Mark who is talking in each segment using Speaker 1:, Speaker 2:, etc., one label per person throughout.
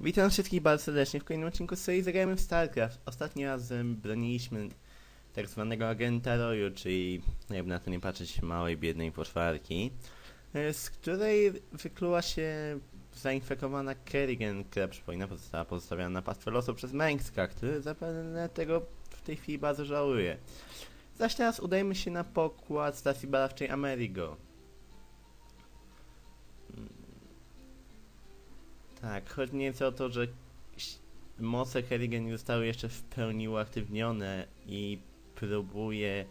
Speaker 1: Witam wszystkich bardzo serdecznie w kolejnym odcinku serii Zagrajmy w StarCraft. Ostatnim razem broniliśmy tak zwanego agenta Roju, czyli jakby na to nie patrzeć małej, biednej poczwarki, e, z której wykluła się zainfekowana Kerrigan, która przypomina została pozostawiona na pastwę losu przez Mengska, który zapewne tego w tej chwili bardzo żałuje. Zaś teraz udajmy się na pokład stacji badawczej Amerigo. Tak, chodzi nieco o to, że moce Kerrigan nie zostały jeszcze w pełni uaktywnione i próbuje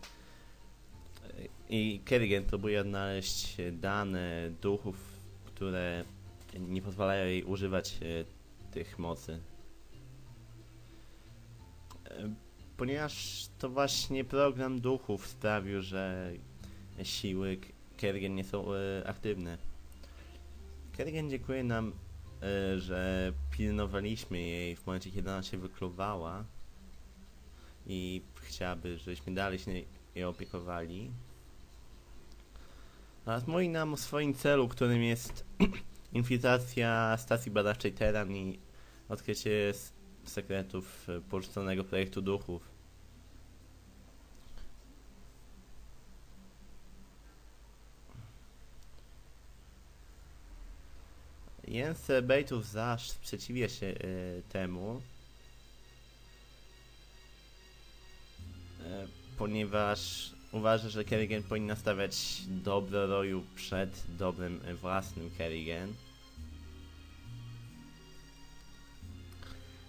Speaker 1: i Kerrigan próbuje odnaleźć dane duchów, które nie pozwalają jej używać e, tych mocy. E, Ponieważ to właśnie program duchów sprawił, że siły Kerrigan nie są e, aktywne. Kerrigan dziękuję nam e, że pilnowaliśmy jej w momencie, kiedy ona się wykluwała i chciałaby, żebyśmy dalej się jej opiekowali. Oraz mówi nam o swoim celu, którym jest infiltracja stacji badawczej Teran i odkrycie sekretów e, porzuconego projektu duchów. Jens Bejtów zaś sprzeciwia się e, temu, e, ponieważ uważa, że Kerrigan powinna stawiać dobro roju przed dobrem e, własnym Kerrigan.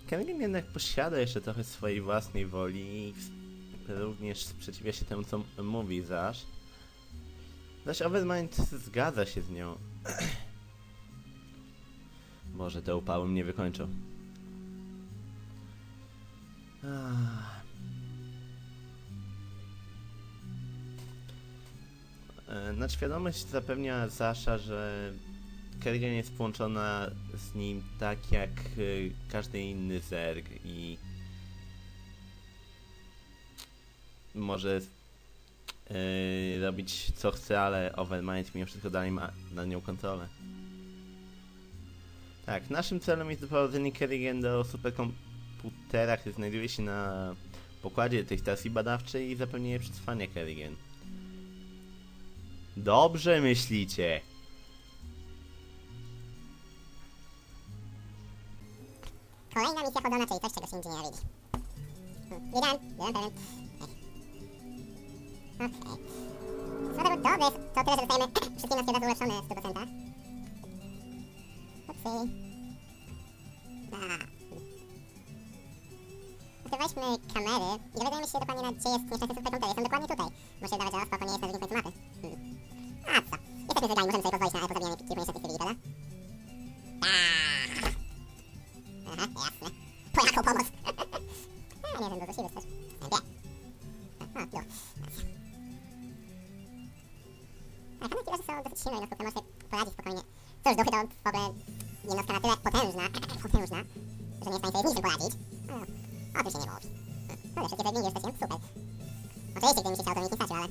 Speaker 1: Kerrigan jednak posiada jeszcze trochę swojej własnej woli i również sprzeciwia się temu, co mówi Zasz. Zaś Overmind zgadza się z nią. Może te upały mnie wykończą. Na świadomość zapewnia Zasza, że Kerrigan jest połączona z nim tak jak e, każdy inny zerg i może e, robić co chce, ale Overmind mimo wszystko dalej ma nad nią kontrolę. Tak, naszym celem jest doprowadzenie Kerrigan do superkomputera, który znajduje się na pokładzie tej stacji badawczej i zapewnienie przetrwania Kerrigan. Dobrze myślicie.
Speaker 2: Kolejna misja podana, czyli coś, czego się nigdzie nie dowiedzi. Hmm, Wiedziałem, byłem pewien. Okej. Co tego dobre jest to tyle, że dostajemy wszystkie nasze ulepszone w 100%. Upsi. A. Odkrywaliśmy kamery i dowiadujemy się dokładnie, na gdzie jest nieszczęsny superkomputer. Jestem dokładnie tutaj. Muszę dawać zaraz, spoko, nie jest na drugim mapy. Hmm. A co? Jesteśmy zergani, możemy sobie pozwolić na pozabijanie kilku nieszczęsnych cywili, prawda? Aaaa. Aha, jasne. Po pomoc? A, nie wiem, dużo siły chcesz. Nie. A, no. Tak, one kilosze są dosyć silne, no to może poradzić spokojnie. Cóż, duchy to w ogóle jednostka na tyle potężna, potężna, że nie jest w stanie sobie z niczym poradzić. No, o tym się nie mówi. No, wszystkie te już jesteśmy super. Oczywiście, gdyby mi się chciało, to nic nie stracił, ale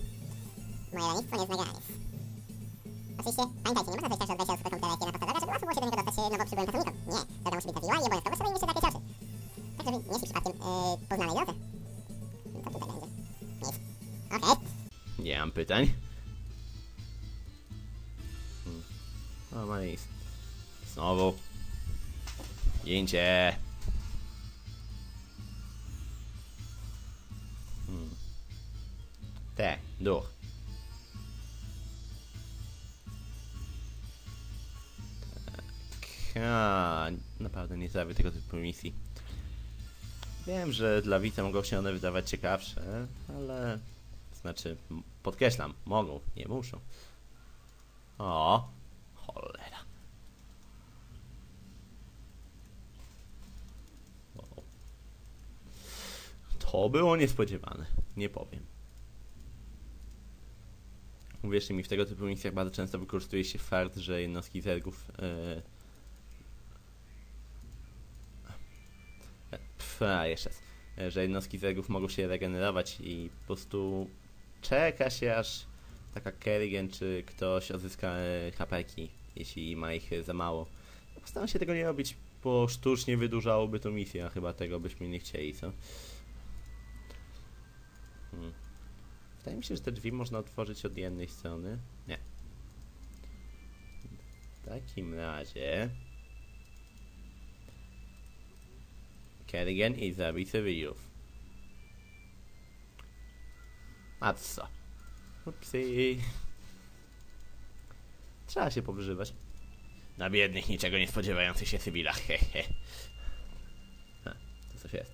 Speaker 2: moje lenistwo nie zna granic. Oczywiście, pamiętajcie, nie można zrobić tak, że odwecie od superkomputera jest jedna pasażera, żeby łatwo było się do niego dostać nowo przybyłym pracownikom. Nie, droga musi być zawiła i obowiązkowo im jeszcze zakryć oczy. Tak, żeby nie szli przypadkiem yy, poznanej drodze. No to tutaj będzie. Nic. Okej.
Speaker 1: Nie mam pytań. Hmm. O, Maris. Znowu. Zdjęcie. Hmm. Te, duch. Tak. Naprawdę nie zrobię tego typu misji. Wiem, że dla widza mogą się one wydawać ciekawsze, ale... Znaczy, podkreślam, mogą, nie muszą. O, cholera. To było niespodziewane, nie powiem. Uwierzcie mi, w tego typu misjach bardzo często wykorzystuje się fakt, że jednostki zergów e, Pff, a jeszcze raz. E, Że jednostki zergów mogą się regenerować i po prostu czeka się aż taka Kerrigan czy ktoś odzyska e, hapeki, jeśli ma ich e, za mało. Staram się tego nie robić, bo sztucznie wydłużałoby to misję, a chyba tego byśmy nie chcieli, co? Hmm. Wydaje mi się, że te drzwi można otworzyć od jednej strony. Nie. W takim razie... Kerrigan i zabij cywilów. A co? Upsi. Trzeba się powyżywać. Na biednych, niczego nie spodziewających się cywilach, hehe. A, to coś jest.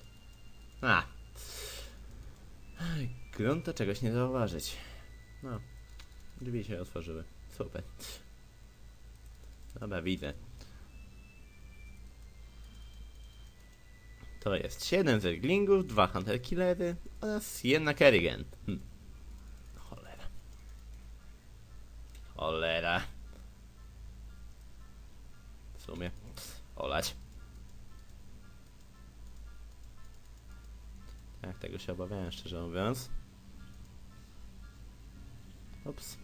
Speaker 1: A. Aj, Grunt to czegoś nie zauważyć. No. Drzwi się otworzyły. Super. Dobra, widzę. To jest 7 zerglingów, 2 hunter killery oraz jedna kerrigan. Hm. Cholera. Cholera. W sumie. Olać. Tak, tego się obawiałem, szczerze mówiąc. Ups.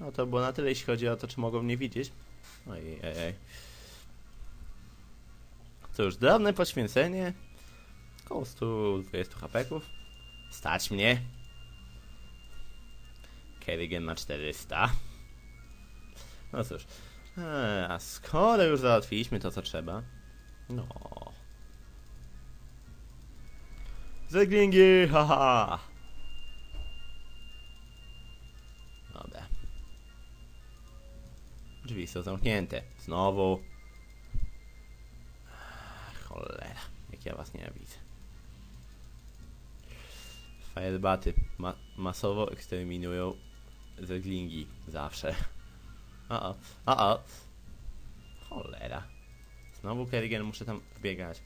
Speaker 1: No to było na tyle, jeśli chodzi o to, czy mogą mnie widzieć. Ojej, ej. Cóż, drobne poświęcenie. Około 120 hapeków. Stać mnie. Kerrigan ma 400. No cóż. Eee, A skoro już załatwiliśmy to, co trzeba. No. Zeglingi, haha! Dobra. Drzwi są zamknięte. Znowu. Cholera, jak ja was nienawidzę. Firebaty ma masowo eksterminują zeglingi. Zawsze. O, o, o, o. Cholera. Znowu Kerrigan muszę tam wbiegać.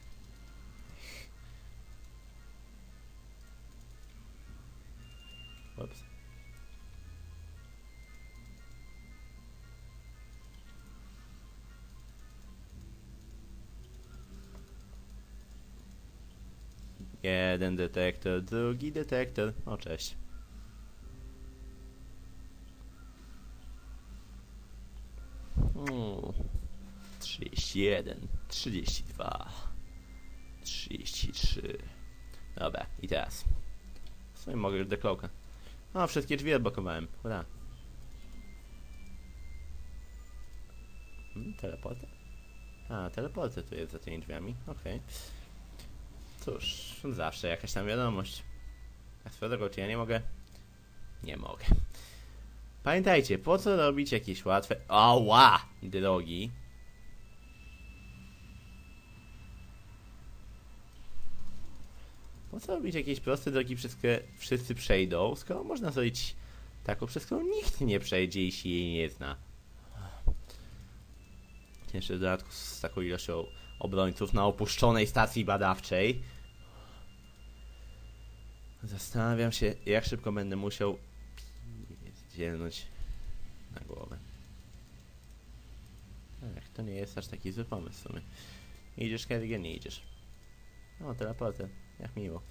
Speaker 1: Jeden detektor, drugi detektor. O, cześć. Hmm. 31, 32, 33. Dobra, i teraz. W sumie mogę już dekloka. O, wszystkie drzwi odblokowałem. Hurra. Hmm, teleporter? A, teleporter tu jest za tymi drzwiami. Okej. Cóż, zawsze jakaś tam wiadomość. A swoją drogą, czy ja nie mogę? Nie mogę. Pamiętajcie, po co robić jakieś łatwe... Ała! Drogi. Po co robić jakieś proste drogi, przez które wszyscy przejdą, skoro można zrobić taką, przez którą nikt nie przejdzie, jeśli jej nie zna. Jeszcze w dodatku z taką ilością obrońców na opuszczonej stacji badawczej. Zastanawiam się, jak szybko będę musiał dzielnąć na głowę. Ech, to nie jest aż taki zły pomysł w sumie. Idziesz, Kerrigan, nie idziesz. O, teleporter. Jak miło.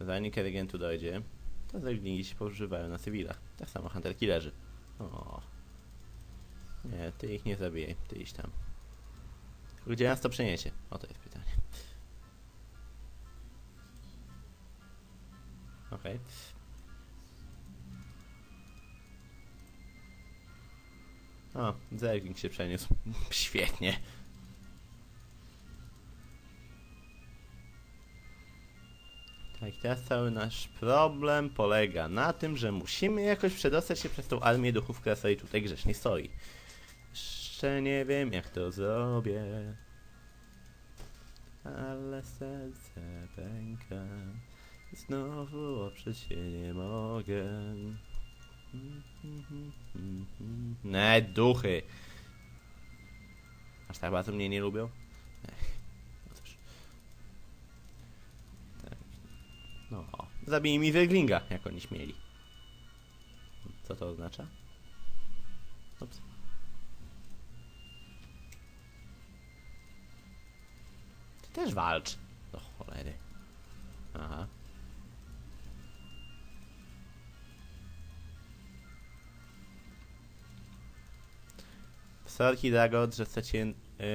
Speaker 1: Zanim Kerrigan tu dojdzie, to zaglingi się poużywają na cywilach. Tak samo Hunter Killerzy. O. Nie, ty ich nie zabijaj, ty iść tam. Gdzie nas to przeniesie? O, to jest pytanie. Okej. O, Zergling się przeniósł. Świetnie. Tak, teraz cały nasz problem polega na tym, że musimy jakoś przedostać się przez tą armię duchów, która sobie tutaj grzecznie stoi. Jeszcze nie wiem, jak to zrobię. Ale serce pęka. Znowu oprzeć się nie mogę. Ne, duchy. Aż tak bardzo mnie nie lubią? No, zabij mi Weglinga, jak oni śmieli. Co to oznacza? Ups. Ty też walcz. Do cholery. Aha. Sorki Dagot, że straciłem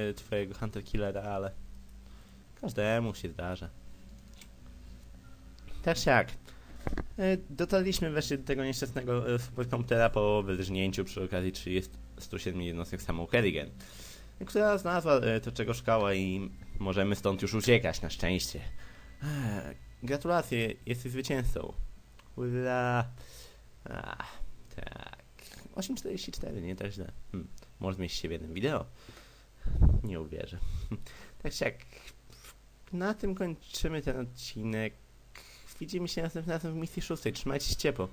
Speaker 1: y, twojego Hunter Killera, ale każdemu się zdarza. Jak. Y, dotarliśmy wreszcie do tego nieszczęsnego y, superkomputera po wyrżnięciu przy okazji 37 jednostek samą Kerrigan, która znalazła y, to czego szukała i możemy stąd już uciekać, na szczęście. Gratulacje, jesteś zwycięzcą. Ura. Ach, tak. 8.44, nie tak źle. Hm. Może zmieścić się w jednym wideo. Nie uwierzę. Tak jak, na tym kończymy ten odcinek. Widzimy się następnym razem w misji szóstej. Trzymajcie się ciepło.